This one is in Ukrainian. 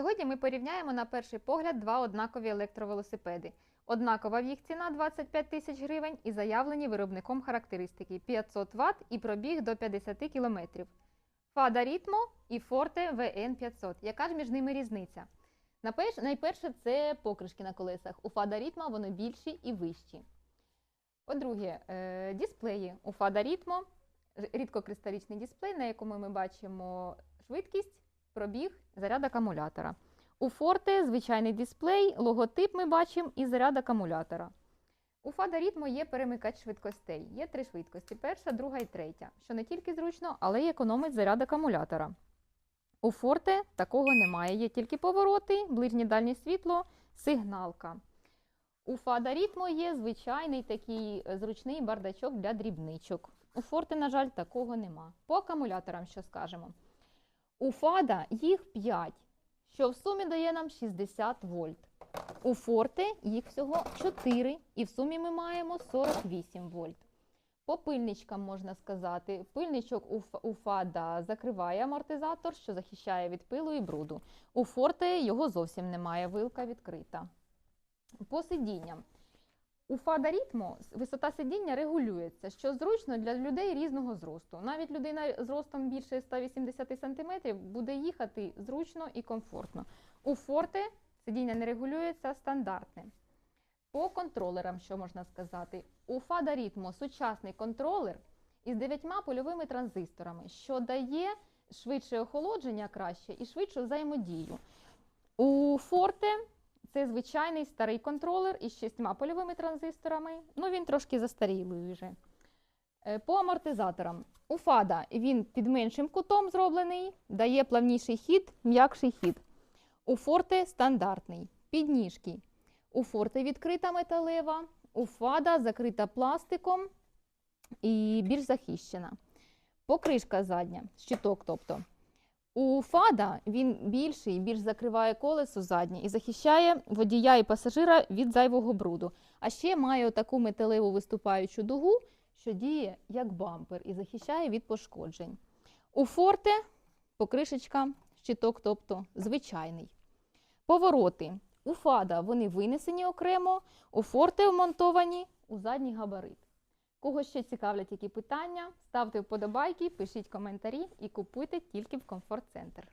Сьогодні ми порівняємо на перший погляд два однакові електровелосипеди. Однакова в їх ціна 25 тисяч гривень і заявлені виробником характеристики 500 Вт і пробіг до 50 км. Фада Рітмо і Forte VN 500. Яка ж між ними різниця? Найперше, це покришки на колесах. У Фада Рітмо вони більші і вищі. По-друге, е, дисплеї. У Фада Рітмо рідкокристалічний дисплей, на якому ми бачимо швидкість, пробіг, заряд акумулятора. У Forte звичайний дисплей, логотип ми бачимо і заряд акумулятора. У Ritmo є перемикач швидкостей. Є три швидкості: перша, друга і третя, що не тільки зручно, але й економить заряд акумулятора. У Forte такого немає. Є тільки повороти, ближнє дальнє світло, сигналка. У Ritmo є звичайний такий е, зручний бардачок для дрібничок. У Forte, на жаль, такого нема. По акумуляторам що скажемо? У Фада їх 5, що в сумі дає нам 60 вольт. У Форте їх всього 4, і в сумі ми маємо 48 вольт. По пильничкам можна сказати, пильничок у, Фада закриває амортизатор, що захищає від пилу і бруду. У Форте його зовсім немає, вилка відкрита. По сидінням. У Фада Рітмо висота сидіння регулюється, що зручно для людей різного зросту. Навіть людина з ростом більше 180 см буде їхати зручно і комфортно. У Форте сидіння не регулюється стандартне. По контролерам, що можна сказати, у Фада Рітмо сучасний контролер із дев'ятьма польовими транзисторами, що дає швидше охолодження краще і швидшу взаємодію. У Форте це звичайний старий контролер із шістьма польовими транзисторами. Ну, він трошки застарілий вже. Е, По амортизаторам. У Фада він під меншим кутом зроблений, дає плавніший хід, м'якший хід. У Форте стандартний. Підніжки. У Форте відкрита металева, у Фада закрита пластиком і більш захищена. Покришка задня, щиток тобто. У Фада він більший, більш закриває колесо заднє і захищає водія і пасажира від зайвого бруду. А ще має таку металеву виступаючу дугу, що діє як бампер і захищає від пошкоджень. У Форте покришечка, щиток, тобто звичайний. Повороти. У Фада вони винесені окремо, у Форте вмонтовані у задній габарит. Кого ще цікавлять які питання, ставте вподобайки, пишіть коментарі і купуйте тільки в комфорт-центр.